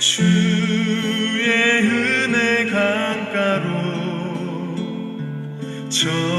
주의 은혜 강가로 저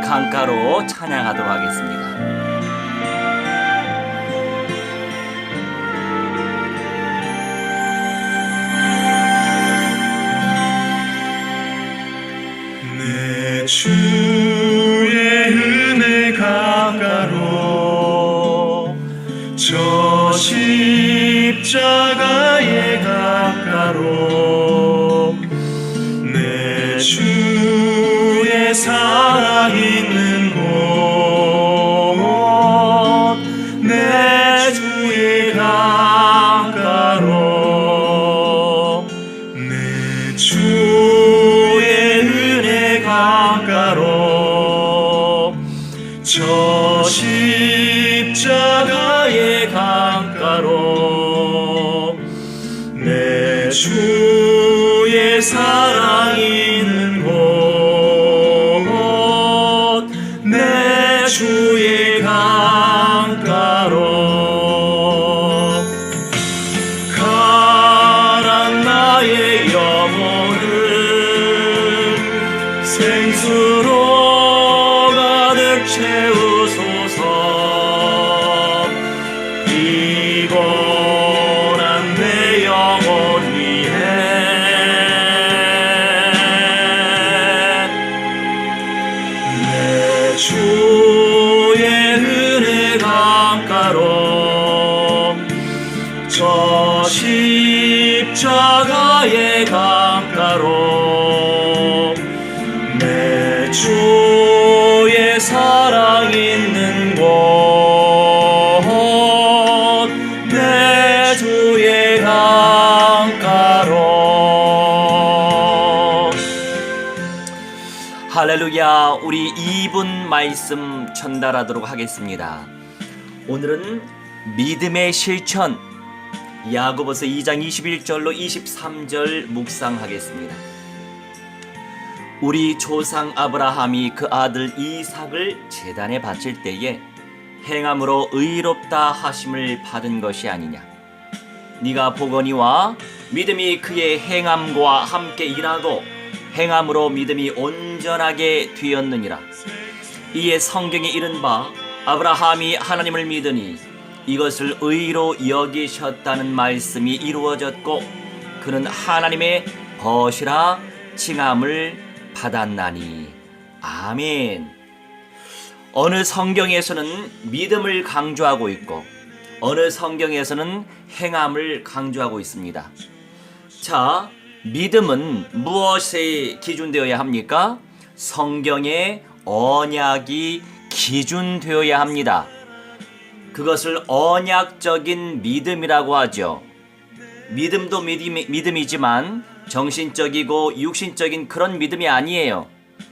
강가로 찬양하도록 하겠습니다. 내 주의 은혜 강가로 저 십자가의 강가로 내 주. 할렐루야 우리 2분 말씀 전달하도록 하겠습니다. 오늘은 믿음의 실천 야고보서 2장 21절로 23절 묵상하겠습니다. 우리 조상 아브라함이 그 아들 이삭을 제단에 바칠 때에 행함으로 의롭다 하심을 받은 것이 아니냐. 네가 보거니와 믿음이 그의 행함과 함께 일하고 행함으로 믿음이 온전하게 되었느니라 이에 성경에 이른 바 아브라함이 하나님을 믿으니 이것을 의로 여기셨다는 말씀이 이루어졌고 그는 하나님의 벗이라 칭함을 받았나니 아멘 어느 성경에서는 믿음을 강조하고 있고 어느 성경에서는 행함을 강조하고 있습니다. 자, 믿음은 무엇에 기준되어야 합니까? 성경의 언약이 기준되어야 합니다. 그것을 언약적인 믿음이라고 하죠. 믿음도 믿음, 믿음이지만 정신적이고 육신적인 그런 믿음이 아니에요.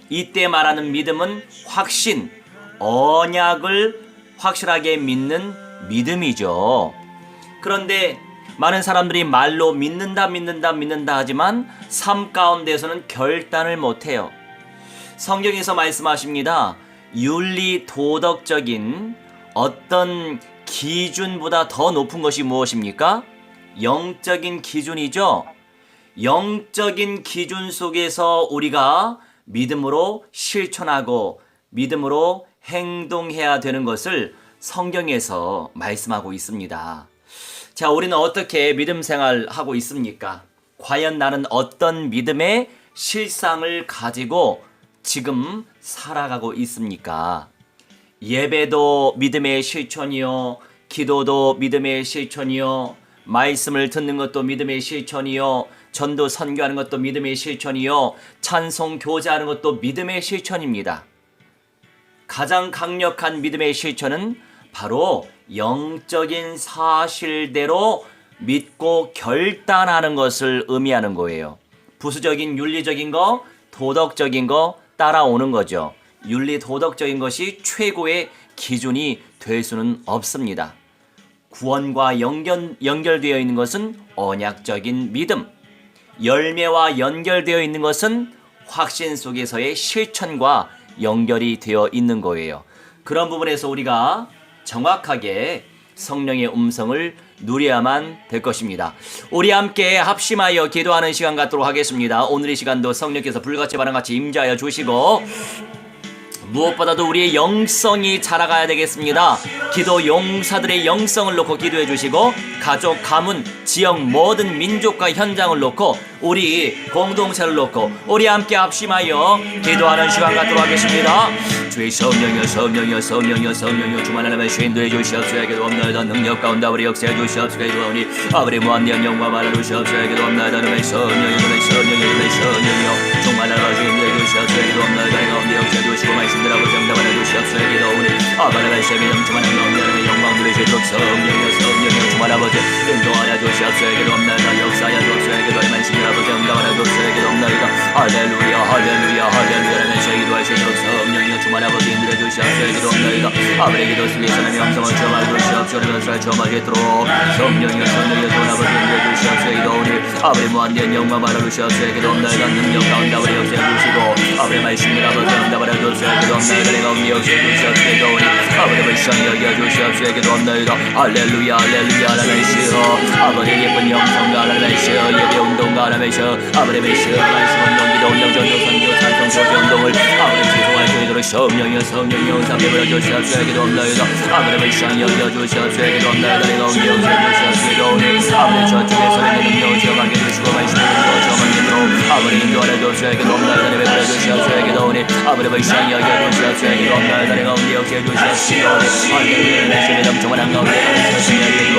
이때 말하는 믿음은 확신, 언약을 확실하게 믿는 믿음이죠. 그런데 많은 사람들이 말로 믿는다, 믿는다, 믿는다 하지만 삶 가운데서는 결단을 못해요. 성경에서 말씀하십니다. 윤리 도덕적인 어떤 기준보다 더 높은 것이 무엇입니까? 영적인 기준이죠. 영적인 기준 속에서 우리가 믿음으로 실천하고 믿음으로 행동해야 되는 것을 성경에서 말씀하고 있습니다. 자, 우리는 어떻게 믿음 생활 하고 있습니까? 과연 나는 어떤 믿음의 실상을 가지고 지금 살아가고 있습니까? 예배도 믿음의 실천이요. 기도도 믿음의 실천이요. 말씀을 듣는 것도 믿음의 실천이요. 전도 선교하는 것도 믿음의 실천이요. 찬송 교제하는 것도 믿음의 실천입니다. 가장 강력한 믿음의 실천은 바로 영적인 사실대로 믿고 결단하는 것을 의미하는 거예요. 부수적인 윤리적인 거, 도덕적인 거 따라오는 거죠. 윤리 도덕적인 것이 최고의 기준이 될 수는 없습니다. 구원과 연결, 연결되어 있는 것은 언약적인 믿음. 열매와 연결되어 있는 것은 확신 속에서의 실천과 연결이 되어 있는 거예요. 그런 부분에서 우리가 정확하게 성령의 음성을 누려야만 될 것입니다. 우리 함께 합심하여 기도하는 시간 갖도록 하겠습니다. 오늘 이 시간도 성령께서 불같이 바람같이 임자하여 주시고 무엇보다도 우리의 영성이 자라가야 되겠습니다. 기도 용사들의 영성을 놓고 기도해 주시고 가족, 가문, 지역 모든 민족과 현장을 놓고 우리 공동체를 놓고 우리 함께 합심하여 기도하는 시간 갖도록 하겠습니다. 주의 성령여 성령여 성령여 성령여 주만 하나님의 주인도해 주시옵소서. 기도옵나이다. 능력 가운데 우리 역사해 주시옵소서. 기도하니 아버지 무한대한 영광 말하 주시옵소서. 기도옵나이다. 하나님의 성령여 하나님의 성령여 하나님의 성령여 정말 하나님의 주인도해 주시옵소서 기도옵나이다 하나님 가운데 역사해 주시고 말씀들하고 정답하여 주시옵소서 기도오니 아버지의 세계점 주만 하나님의 영광 누리시도록 성령여 성령여 주만 아버지. 인도하여 주시옵소서 기도옵나이다 역사하여 주시옵소서 기도의 말씀들하고 정답하여 주시옵소서 기도옵나이다 할렐루야 할렐루야 할렐루야. 하나님의 기도하시도록 성령여 주만 아버지 인도해 주시옵소서 기도옵나이다 아버지 기도 속에서 하나님의 영성을 점하여 주시옵소서 그것을 점하겠도록 성령여 성령여 주만 아버지 인도해 주시옵소서 기도오니 아버지 무한대한 영광 말하 주시옵소 서 기도옵나이다 능력 가운데 아버지 역사해 주시고 아버지 말씀들 아버지 주시옵소서 기도옵나이다 내가 우리 역사해 주시옵소서 기도오니 아버지 불쌍히 여겨 주시옵소서 기도옵나이다 할렐루야 할렐루야 하나님이시여 아버지 예쁜 영성과 하나님이시여 예배 운동과 하나님이시여 아버지 메시여 말씀 운동 기도 운동 전도 선교 찬송 소개 운동을 아버지 지속할 수 있도록 성령이여 성령이여 삼위를 주시옵소서 기도옵나이다 아버지 불쌍히 여겨 주시옵소서 기도옵나이다 내가 우리 역사해 주시옵소서 기도오니 아버지 저쪽에서는 능력 지어가게 말씀을 정하게 도록 아버지 인도하여 주시옵소서 기도옵나이다 내가 그래 주시옵소서 기도오니 아버지 불쌍히 여겨 기도옵나이다 내가 우리 역사해 주시옵소서 기도오니 할렐루야 말씀이 넘쳐만 한가운데 성령이여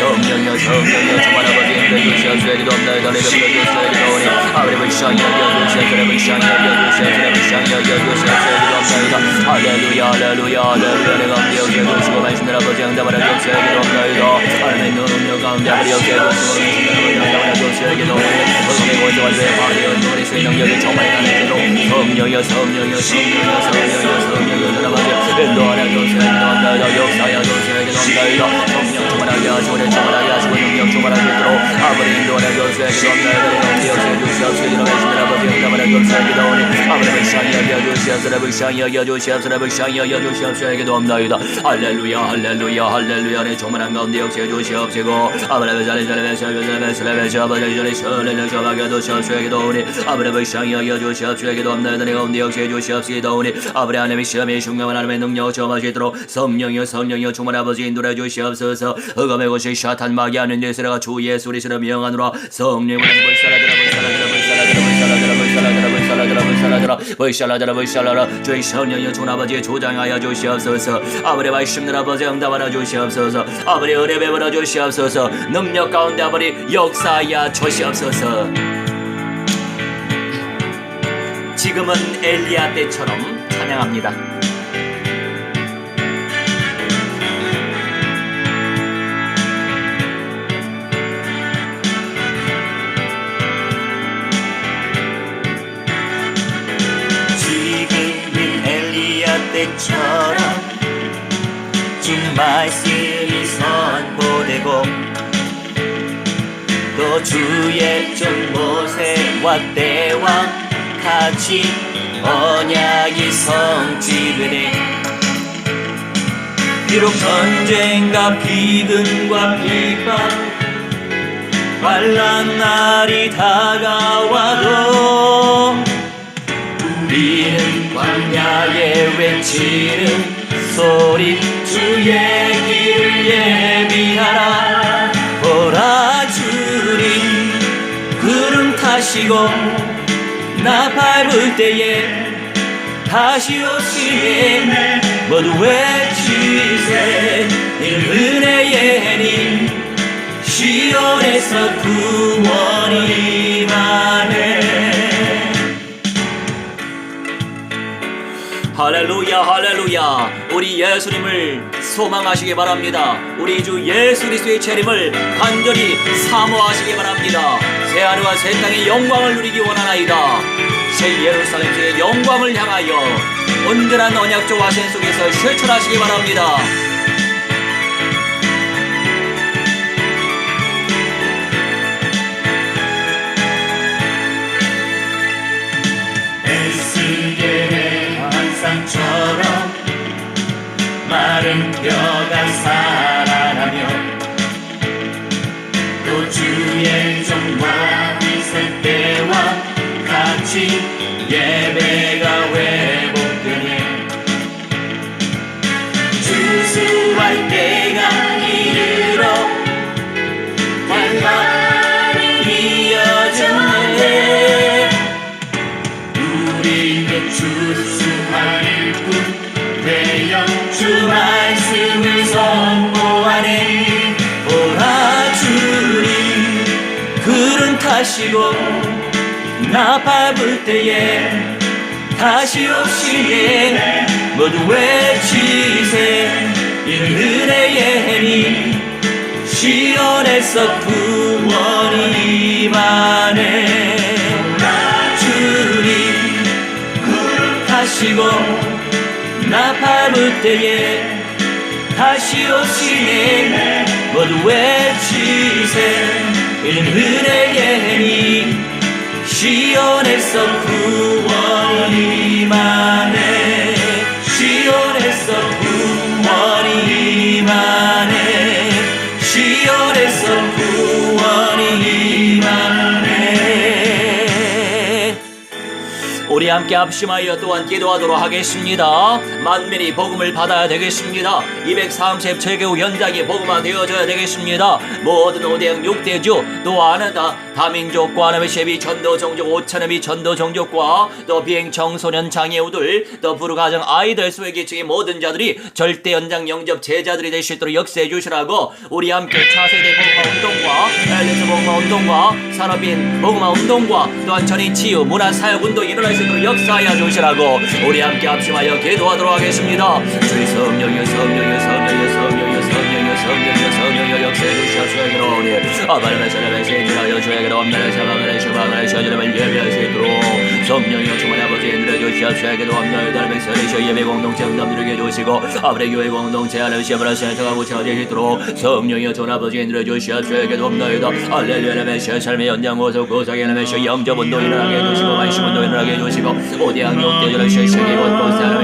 성령이여 성령이여 주만 아버지 인도해 주시옵소서 기도옵나이다 내가 그래 주시옵소서 기도오니 아버지 불쌍히 여겨 주시옵소서 불쌍히 여겨 주시옵소서 불쌍히 여겨 주시옵소서 기도옵나이다 할렐루야 할렐루야 할렐루야 내가 우리 역사해 주시고 말씀을 아버지 응답하여 주시옵소서 기도옵나이다 하나님의 눈 운명 가운데 아버지 역사해 주시고 말씀을 응답하여 주시옵소서 기도오니 성령의 권세와 하며 노래 성령여여 정말 간지로 성녀여 성녀여 성녀여 성녀여 성녀여 돌아봐줘 너나 도세 너나 역사여 내 충만하게 하시고 능력 충만하게 있도록 아버지 인도하여 주세요 기도합니다 영리 역사해 주시옵소서 일어나시는 아버지 응답하여 주세요 기도하니 불쌍히 여겨 주시옵소서 불쌍히 여겨 주시옵소서 불쌍히 여겨 주시옵소서 기도합니다 할렐루야 할렐루야 할렐루야 내 충만한 가운데 역사해 주시옵시고 아버지 잘해 잘해 잘해 잘해 잘해 잘해 아버지 잘해 잘해 잘해 주시옵소서 기도하니 불쌍히 여겨 주시옵소서 기도합니다 내 가운데 역사해 주시옵소서 기도하니 아버지 하나님의 시험에 중감한 하나님의 능력 점하시도록 성령여 성령여 충만 아버지 인도해 주시옵소서 흑암의 사람의 것이 샤탄 마귀 아닌 예수라가 주 예수리시라 명하노라. 성령을 불살하더라 불살하더라 불살하더라 불살하더라 불살하더라 불살하더라 불살하더라 불살하라 주의 성령여 존아버지의 조장하여 주시옵소서. 아버지 말씀들 아버지 응답하라 주시옵소서. 아버지 은혜 베풀어 주시옵소서. 능력 가운데 아버지 역사하여 주시옵소서. 지금은 엘리야 때처럼 찬양합니다. 때처럼 주 말씀이 선포되고 또 주의 종 모세와 때와 같이 언약이 성취되네. 비록 전쟁과 비근과 비방 환란 날이 다가와도 우리는 광야에 외치는 소리 주의 길을 예비하라. 보라 주님 구름 타시고 나 밟을 때에 다시 오시네. 모두 외치세. 이는 은혜의 님 시온에서 구원이 임하네 할렐루야 할렐루야. 우리 예수님을 소망하시기 바랍니다. 우리 주 예수 그리스도의 재림을 간절히 사모하시기 바랍니다. 새하늘과 새 땅의 영광을 누리기 원하나이다. 새 예루살렘의 영광을 향하여 온전한 언약조 와신 속에서 실천하시기 바랍니다 환상처럼 마른 뼈가 살아나며 타시고 나 밟을 때에 다시 오시네 모두 외치세. 은혜의 님 시온에서 구원이 오라 주님 타시고 나 밟을 때에 다시 오시네 모두 외치세 일흔에게니 시온에서 구원이만을 함께 합심하여 또한 기도하도록 하겠습니다. 만민이 복음을 받아야 되겠습니다. 237개국 현장이 복음화 되어져야 되겠습니다. 모든 오대양 6대주 또 아나다 다민족과 하나님의 셰비 전도 종족 오차나미 전도 종족과 또 비행 청소년 장애우들 또 부르가정 아이들 소외계층의 모든 자들이 절대 연장 영접 제자들이 될 수 있도록 역사해 주시라고 우리 함께 차세대 복음화 운동과 앨리스 복음화 운동과 산업인 복음화 운동과 또한 전인 치유 문화 사역 운동이 일어날 수 있도록 역사하여 주시라고 우리 함께 합심하여 기도하도록 하겠습니다. 주의 성령여 성령여 성령여 성령여 성령여 성령이여 역사해 주시옵소서 기도하오니. 아바르메 사람의 신이라여 주에게로 없나를 사방을 셔방을 셔주름을 예배하시도록. 성령이여 주만 아버지 인들여 주시옵소서 기도합나이다 백설이셔 예배 공동체 응답들에게 해주시고 아브레 교회 공동체 하나님 시험을 센터가 채워지도록. 성령이여 전 아버지 인들여 주시옵소서 기도합나이다 할렐루야 메시아 삶의 연장 호소 고상의 메시아 영접 운동 일어나게 해주시고 말씀 운동 일어나게 해주시고 오대양 용대절을 실시하게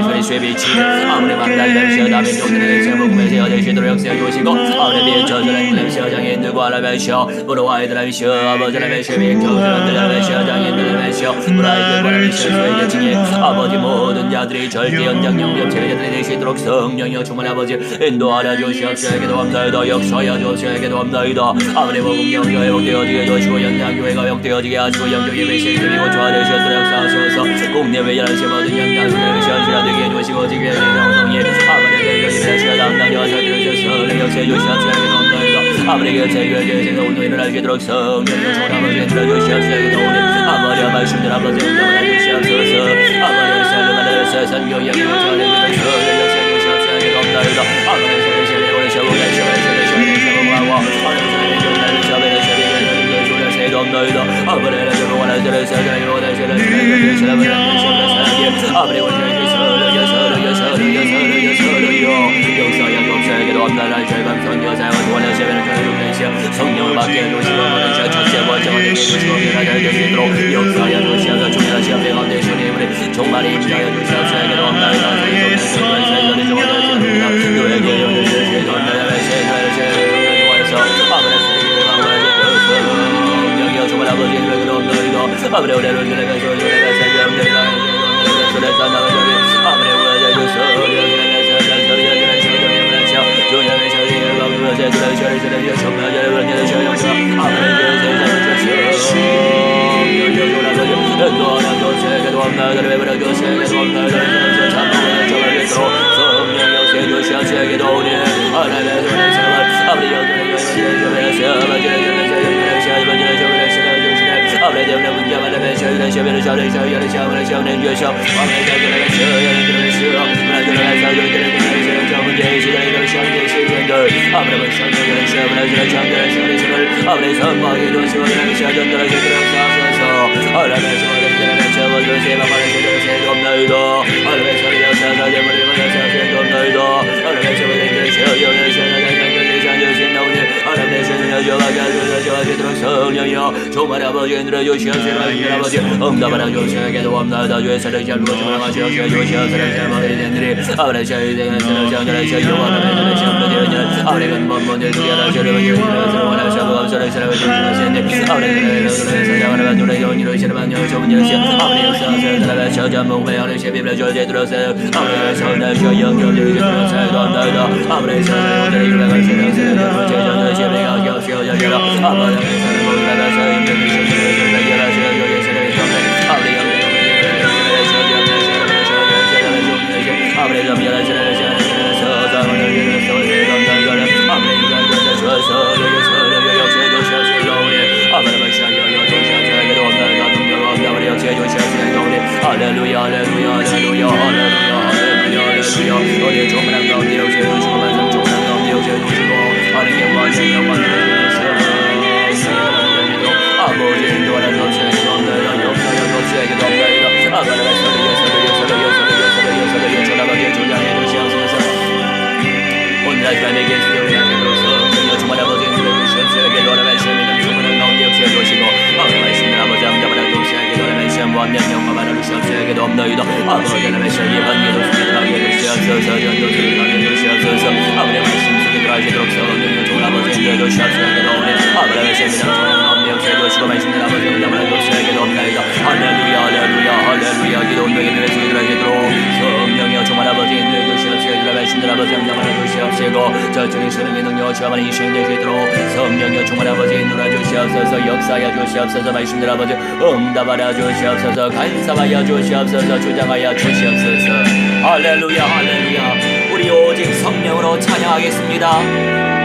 소리 수의 빛이 아무리 만날 메시아 남의 종들의 제목에 세워지시도록 역사해 주시고 아무리 비춰주는 메시아 장인 들과 하나메시아 우리 아이들 메시아 아버지 메시아 비켜주는 메시아 장인들 메시아 우리 아이들과 메시아 수의 계층에 아버지 모든 자들이 절대 연장 영접 제자들이 되시도록 성령이여 주문 아버지 인도하여 주시옵소서 기도합나이다. 역사하여 주시옵소서 기도합나이다. 아무리 복음 영교 회 복되어지게 해주시고 연장 교회가 복되어지게 하시고 영교 예배 실들이고 좋아되시도록 역사하셔서. 국내외 연합시 모든 연장 수련을 시원시하게 해주시고 예배 시간 담당이 와서 들으셔서 역사해 주시옵소서 기도합나이다 아버지가 제교회 제가 오늘 일어나시도록 성령이여 주문 아버지 들어주시옵소서 기도오니 아버지 말씀들 아버지 응답을 해주시옵소서 아버지 살려가는 세상 교회 전에 주셔서 역사해 주시옵소서 기도합나이다 아버지 세상에 세상에 셔보게 아버지를 좀 원하시는 세상에 원하시는 세상에 사람을 하시는 아버지 원하시는 서로요 이름으로 없나이다 아버지 우리를 주내가 주내 笑的笑，要的笑，不能笑，年月笑。我们笑起来的时候，要的笑的时候，不能笑的时候，有一个人在笑，笑的笑，我们在一起，笑的笑，笑的笑，笑的笑。我们笑的笑，笑的笑，不能笑，强的笑，笑的笑，不能笑。我们笑吧，一路笑，笑的笑，就到了尽头，笑的时候。后来的笑，未来的笑，我们走，希望我们的笑，我们的笑，我们的笑，我们的笑。 정말 아버지 인들어 주시옵소서 하나님 아버지 응답하라 주시옵소서 없나다 주의 사랑 잘 보시면 하시옵소서 주시옵소서 잘못의 인들이 아버지 저희 되는 사랑 장전을 저희 원하는 사랑 장전을 아버지 근본문을 두려라 저를 원하는 사랑 감사를 사랑을 주시옵소서 아버지 사랑을 받으라 용이로 시르만 여정은 여시 아버지 역사하사 사랑을 저자 목매하는 시비를 저제 들어서 아버지 선을 저 noche de se de la garcia de la abre se de la garcia 할렐루야 할렐루야 할렐루야 할렐루야 할렐루야 너의 조그만 가운데 역사해 주시고 말씀 조그만 가운데 역사해 주시고 완전 영광을 드리소서 아버지 인도하라 역사에게 넘나이다 역사에 역사에게 넘나이다 아버지가 서르여 서르여 서르여 서르여 서르여 서르여 전하가게 조장해 주시옵소서 오늘 아침에 계시오 야채로서 그녀 주말 아버지 인도해 주시옵소서에게 너를 말씀이 주문을 가운데 역사해 주시고 너를 말씀 완전 영광을 주시옵소서에게도 없나이다 아버지 의 말씀 예반기도 수기하게 주시옵소서 전도수를 하게 주시옵소서 아버지 말씀 속에 들어가시도록 성령의 좋은 아버지 인도해 주시옵소서에게도 없네 아버지 말씀이랑 좋은 가운데 역사해 주시고 말씀을 아버지 응답하라 역사에게도 없나이다. 할렐루야 할렐루야 할렐루야. 기도 운동의 내 속에 들어가시도록 성령이여 정말 아버지 인도해 주시옵소서. 말씀들 아버지 응답하라 주시옵시고 저쪽에 성령의 능력 주와만이 이시행 되시도록 성령이여 정말 아버지 인도해 주시옵소서. 역사하여 주시옵소서. 말씀들 아버지 응답하라 주시옵소서. 간섭하여 주시옵소서. 주장하여 주시옵소서. 할렐루야 할렐루야 우리 오직 성령으로 찬양하겠습니다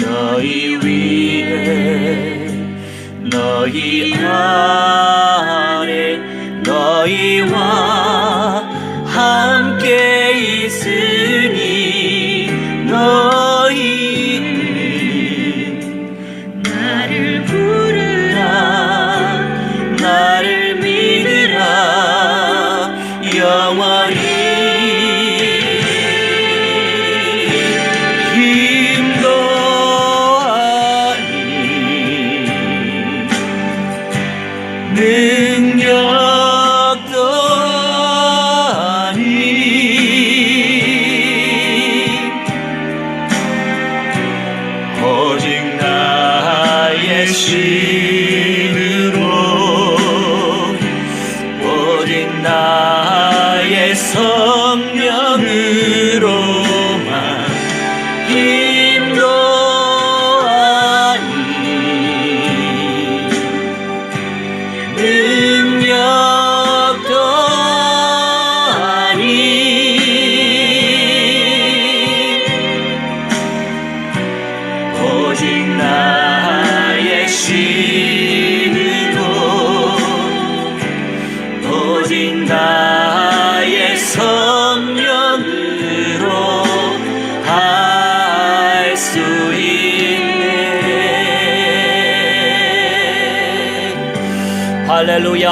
너희 위에 너희 안에 너희와 성령으로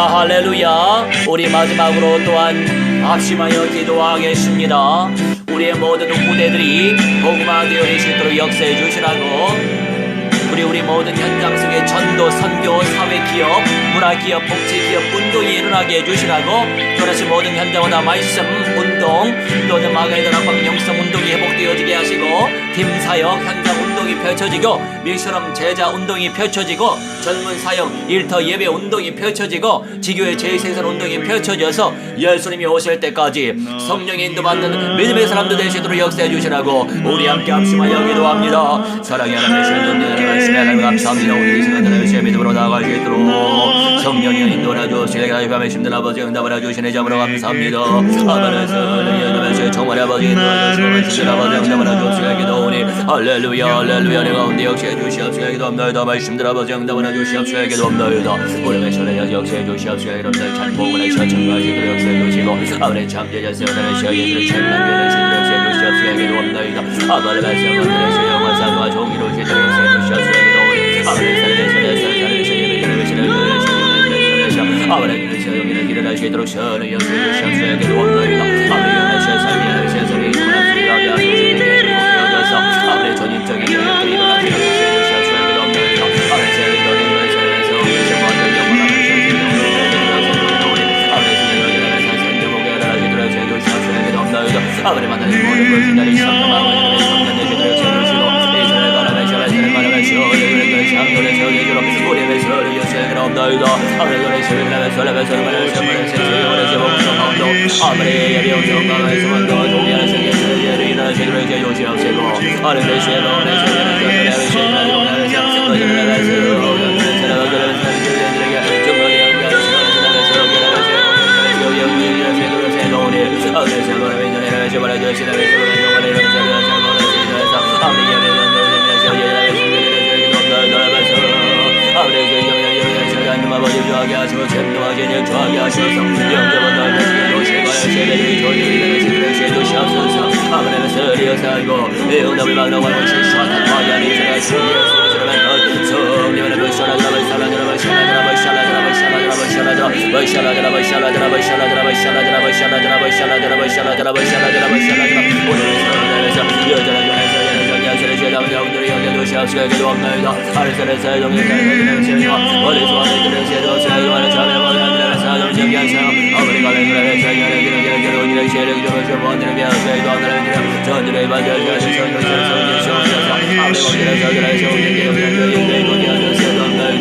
할렐루야. 우리 마지막으로 또한 합심하여 기도하겠습니다. 우리의 모든 후대들이 복음화 되어질 수 있도록 역사해 주시라고. 우리 우리 모든 현장 속에 전도, 선교, 사회 기업, 문화 기업, 복지 기업 운동이 일어나게 해주시라고. 또다시 모든 현장마다 말씀 운동, 또는 마가이드 낙방 영성 운동이 회복되어지게 하시고 팀 사역 현장 운동이 펼쳐지고 밀처럼 제자 운동이 펼쳐지고 젊은 사역 일터 예배 운동이 펼쳐지고 지교의 제생산 운동이 펼쳐져서 예수님이 오실 때까지 성령의 인도받는 믿음의 사람들 되시도록 역사해 주시라고 우리 함께 합심하여 기도합니다. 사랑의 하나님의 신도님 말씀에 하나님 감사합니다. 오늘 이 시간 하나님의 믿음으로 나아갈 수 있도록 성령의 인도를 주시게 하여 밤에 힘든 아버지 응답을 해주시네 점으로 감사합니다. 아버지에서 예수님의 정말 아버지 인도해 주시고 아버지 응답을 해주시게 기도오니 할렐루야 할렐루야. 내 가운데 역시해 주시옵시게 기도합니다. 말씀들 아버지 응답을 해주시옵 시게 기도합니다 우리 메시아를 역시해 주시옵시게 여러분들 찬복을 청구하시도록 역시해 주시고 아버지 잠재자 세워나를 시어 예수를 찬양하게 하시도록 역시해 주시옵시게 기도합니다 아버지 말씀을 들으시어 영원상과 종기로 시도록 역시해 주시옵시게 기도오니 아버지 살려주시옵시게 살려주시옵시게 살려주시옵시게 아버지 그리스도 여기를 일어나시도록 시원히 역시해 주시옵시게 기도합니다 만나는 모든 것을 나를 성령하고 성령 되시도록 세우시고 이스라엘 바람에 셔라스는 바 응답을 받으라고 하는 실수한 과기 안에 있어야 성령을 불쌍하라 불쌍하라 불쌍하라 阿弥陀佛。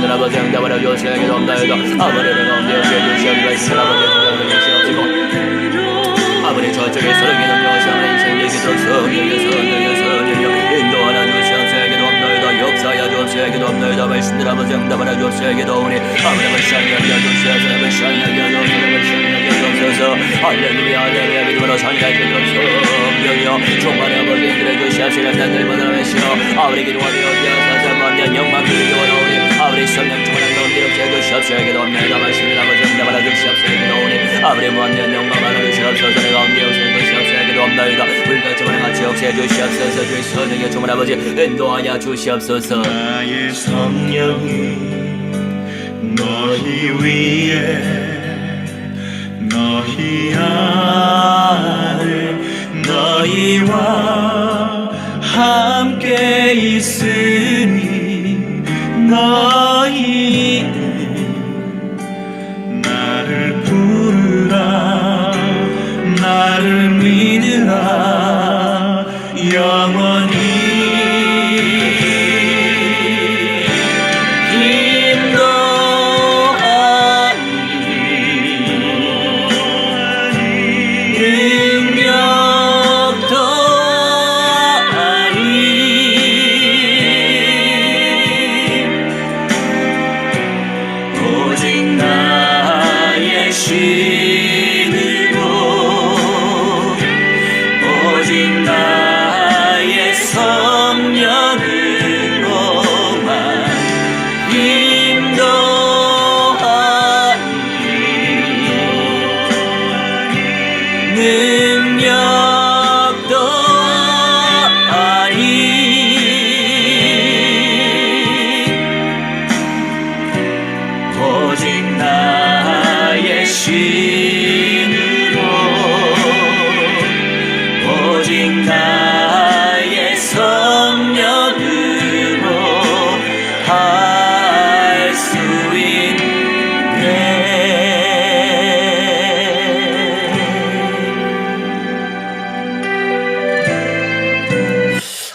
말씀들 아버지 응답하라 조시에게도 없나이다 아버지를 가운데 여기에 주시옵니 말씀들 아버지 주시옵시고 아버지 저쪽에 능력을 시험하는 인생 얘기도록 성령의 성령의 성령여 인도하라 주시옵시에게도 없나이다 역사여 주시에게도 없나이다 말씀들 아버지 응답하라 주시에게도 오니 아버지 말씀이 여기에 주시옵소서 말씀이 여기에 주시옵소서 주시옵소서 할렐루야 할렐루야 믿음으로 선이라 주도록 성령여 종말의 아버지 인들의 주시옵시라 단들 받아라시오 아버지 기도하며 여기에 만년 영광 그리기 원하오니 아버지 성령 충만한 역사에 주시옵시에게도 없나이다 말씀들 아버지 응답하라 주시옵시에게도 오니 아버지 만년 영광 받아 주시옵소서. 내 가운데 역사에 주시옵시에게도 없나이다 불같이 만행같이 역사에 주시옵소서. 주의 선행의 주문 아버지 인도하여 주시옵소서. 나의 성령이 너희 위에 너희 안에 너희와 함께 있으니 나를 부르라 나를 믿으라 나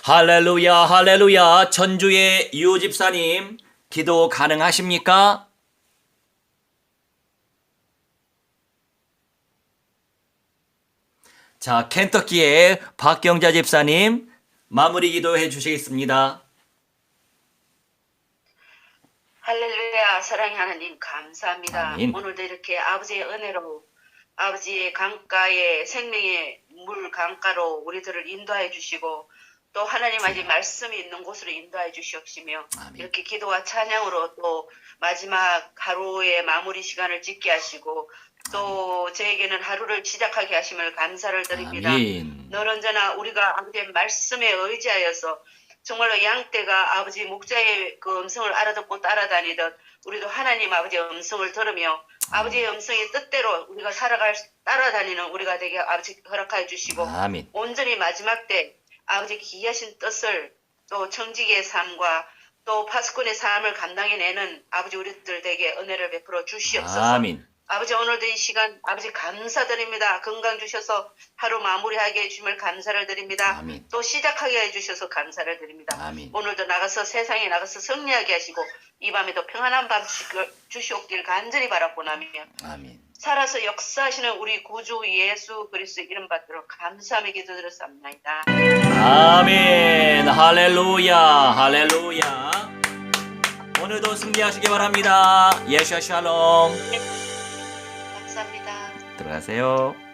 할렐루야 할렐루야 전주의 유 집사님 기도 가능하십니까? 자 켄터키의 박경자 집사님 마무리 기도해 주시겠습니다. 할렐루야 사랑의 하나님 감사합니다. 아멘. 오늘도 이렇게 아버지의 은혜로 아버지의 강가의 생명의 물 강가로 우리들을 인도하여 주시고 또 하나님 아직 말씀이 있는 곳으로 인도하여 주시옵시며 아멘. 이렇게 기도와 찬양으로 또 마지막 하루의 마무리 시간을 짓게 하시고 또 저에게는 하루를 시작하게 하심을 감사를 드립니다. 아멘. 늘 언제나 우리가 아버지의 말씀에 의지하여서 정말로 양떼가 아버지 목자의 그 음성을 알아듣고 따라다니듯 우리도 하나님 아버지의 음성을 들으며 아버지의 음성의 뜻대로 우리가 살아갈 따라다니는 우리가 되게 아버지 허락하여 주시고 아멘. 온전히 마지막 때 아버지 기하신 뜻을 또 청지기의 삶과 또 파수꾼의 삶을 감당해내는 아버지 우리들 되게 은혜를 베풀어 주시옵소서. 아멘. 아버지 오늘도 이 시간 아버지 감사드립니다. 건강 주셔서 하루 마무리하게 해주심을 감사를 드립니다. 아멘. 또 시작하게 해주셔서 감사를 드립니다. 아멘. 오늘도 나가서 세상에 나가서 승리하게 하시고 이 밤에도 평안한 밤 주- 주시옵길 간절히 바라고 나며 아멘. 살아서 역사하시는 우리 구주 예수 그리스도 이름 받도록 감사하며 기도드렸습니다. 아멘. 할렐루야. 할렐루야. 오늘도 승리하시기 바랍니다. 예샤 샬롬. 감사합니다. 들어가세요.